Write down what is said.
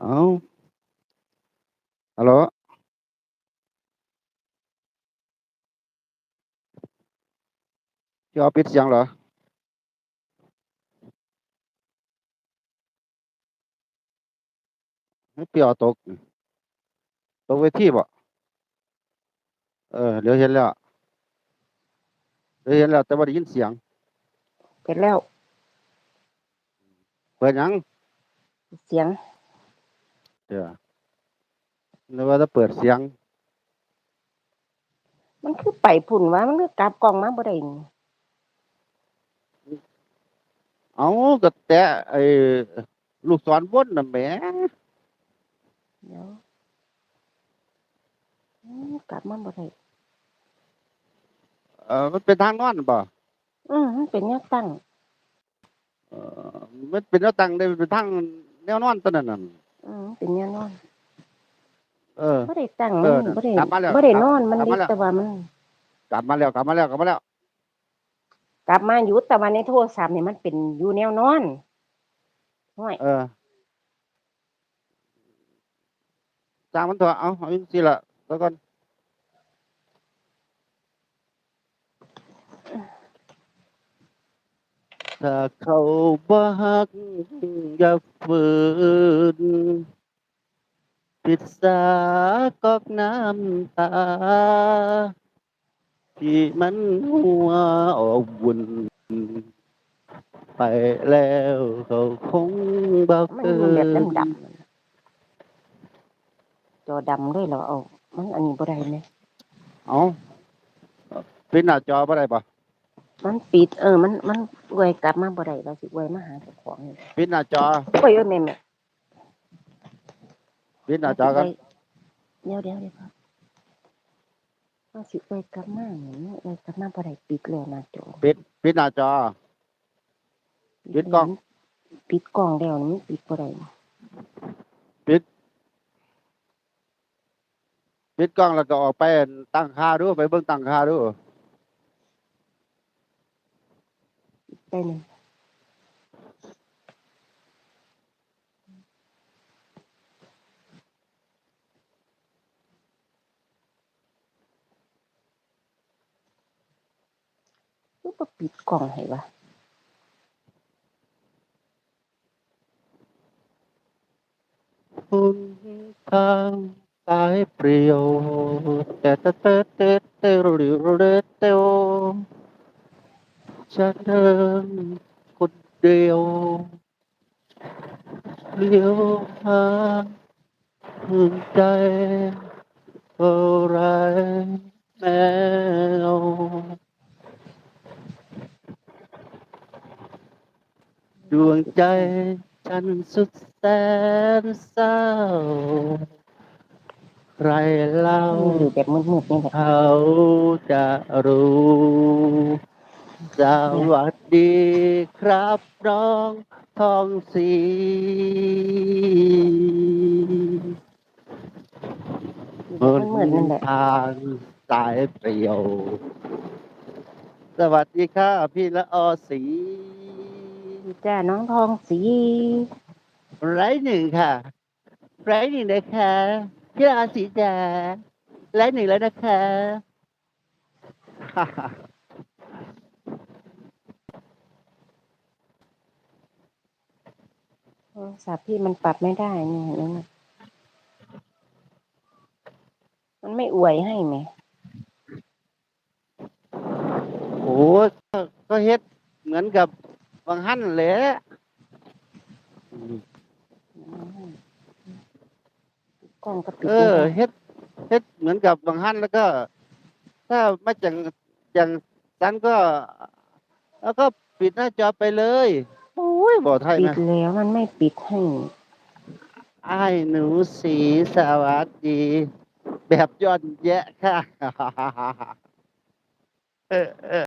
เอาฮัลโหลจอปิดเสียงเหรอ ไม่เปรียวตก ตกเวทีบ่เออเดี๋ยวเห็นแล้วเดี๋ยวเห็นแล้ว แต่ว่าได้ยินเสียงเสร็จแล้ว เปิดหยัง เสียง เดี๋ยวนึกว่าจะเปิดเสียง มันคือไปพุ่นว่ามันคือกลับกล้องมาบ่ได้นี่เอาก็แต่ไอ้ลูกศรวนน่ะแหมเดี๋ยวอืมกลับมาบ่ได้เออมันเป็นทางนอนบ่อืมมันเป็นแนวตั้งเออมันเป็นแนวตั้งได้เป็นทางแนวนอนตัวนั้นน่ะอืมเป็ นแนวนอนเออ บ่ได้ตั้งเอมันอบ่ได้กลับมาแล้วบ่ได้นอนมันกลับเล็มากแล้ว แต่ว่ามันกลับมาแล้วกลับมาแล้วกลับมาแล้วกลับมาอยู่แต่ว่าในโทรศัพท์นี่มันเป็นอยู่แนวนอนห้วยเออจ้างมันเถอะเอาเอาจังซี่ล่ะแล้วก่อนถ้าเขาบ่ฮักอย่าฝืน ปิดสากอกน้ำตา ที่มันหัวอกวุ่นไปแล้วเขาคงบ่มันเกิอยู่แบบนดำๆนั่นน่ะจอดำเลยเหรอเอามันอันนี้บ่ได้แม่เอาปิดหน้าจอบ่ได้ปะมันปิดเออ มันมันอวยกลับมาบ่ได้เราสิอวยมาหาเจ้าของนี่ปิดหน้าจอ โอ้ยเอ้ยแม่แม่ ปิดหน้าจอกันเดี๋ยวเดี๋ยวเดี๋ยวครับว่าสิเอ้ยกลับมาหนิเอ้ยกลับมาบ่ได้ปิดแล้วหนะจอปิดปิดหน้าจอปิดกล้องปิดกล้องแล้วนี่มันปิดบ่ได้ปิดกล้องแล้วก็ออกไปตั้งค่าดูไปเบิ่งตั้งค่าดูได้หนึง คือบ่ปิดกล้องให้วะคุณทางสายเปลี่ยวแต่แต่แต่แต่แต่ริวเรเตวฉันเดินคนเดียวเลี้ยวหาใจอะไรแมว ด วงใจฉันสุดแสนเศร้า ใครเล่ามันอยู่แบบมืดๆนี่แหละเขาจะรู้สวัสดีครับน้องทองสีอยู่แบบมืดๆนั่นแหละทางสายเปรี่ยว สวัสดีค่ะพี่ละออสี จ้าน้องทองสีไรหนึ่งค่ะไรหนึ่งนะคะพี่ละออสีจ๋าไรหนึ่งแล้วนะคะโทรศัพท์พี่มันปรับไม่ได้นี่เห็นไหมมันไม่อวยให้ไหมโอ้ก็ก็เฮ็ดเหมือนกับ บางหันแหละกล้องก็ปิดเอไม่อได้เฮ็ดเฮ็ดเหมือนกับบางหันแล้วก็ ถ้าไม่จังจังสันก็ แล้วก็ปิดหน้าจอไปเลยโอ้ยบอกไทยปินะดแล้วมันไม่ปิดให้ไอ้ายหนูสีสวัสดี แบบย้อนแยะค่ะเออเออ